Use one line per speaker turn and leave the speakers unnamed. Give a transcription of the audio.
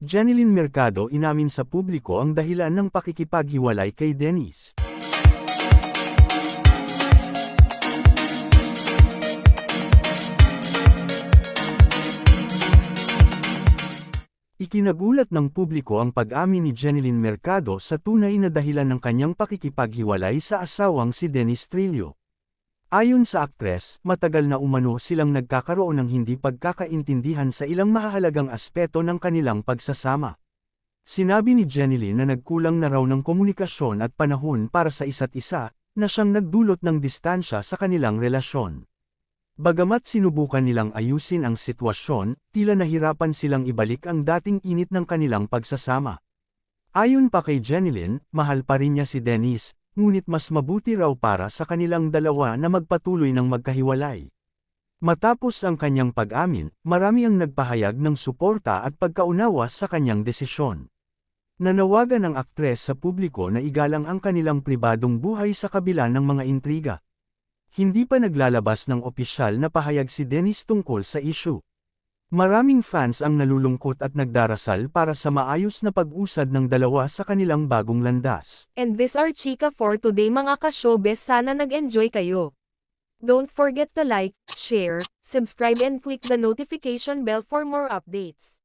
Jeneline Mercado inamin sa publiko ang dahilan ng pakikipaghiwalay kay Dennis. Ikinagulat ng publiko ang pag-amin ni Jeneline Mercado sa tunay na dahilan ng kanyang pakikipaghiwalay sa asawang si Dennis Trillo. Ayon sa aktres, matagal na umano silang nagkakaroon ng hindi pagkakaintindihan sa ilang mahahalagang aspeto ng kanilang pagsasama. Sinabi ni Jeneline na nagkulang na raw ng komunikasyon at panahon para sa isa't isa, na siyang nagdulot ng distansya sa kanilang relasyon. Bagamat sinubukan nilang ayusin ang sitwasyon, tila nahirapan silang ibalik ang dating init ng kanilang pagsasama. Ayon pa kay Jeneline, mahal pa rin niya si Dennis, ngunit mas mabuti raw para sa kanilang dalawa na magpatuloy ng magkahiwalay. Matapos ang kanyang pag-amin, marami ang nagpahayag ng suporta at pagkaunawa sa kanyang desisyon. Nanawagan ang aktres sa publiko na igalang ang kanilang pribadong buhay sa kabila ng mga intriga. Hindi pa naglalabas ng opisyal na pahayag si Dennis tungkol sa issue. Maraming fans ang nalulungkot at nagdarasal para sa maayos na pag-usad ng dalawa sa kanilang bagong landas.
And this are Chika for today mga ka-showbiz sana nag-enjoy kayo. Don't forget to like, share, subscribe and click the notification bell for more updates.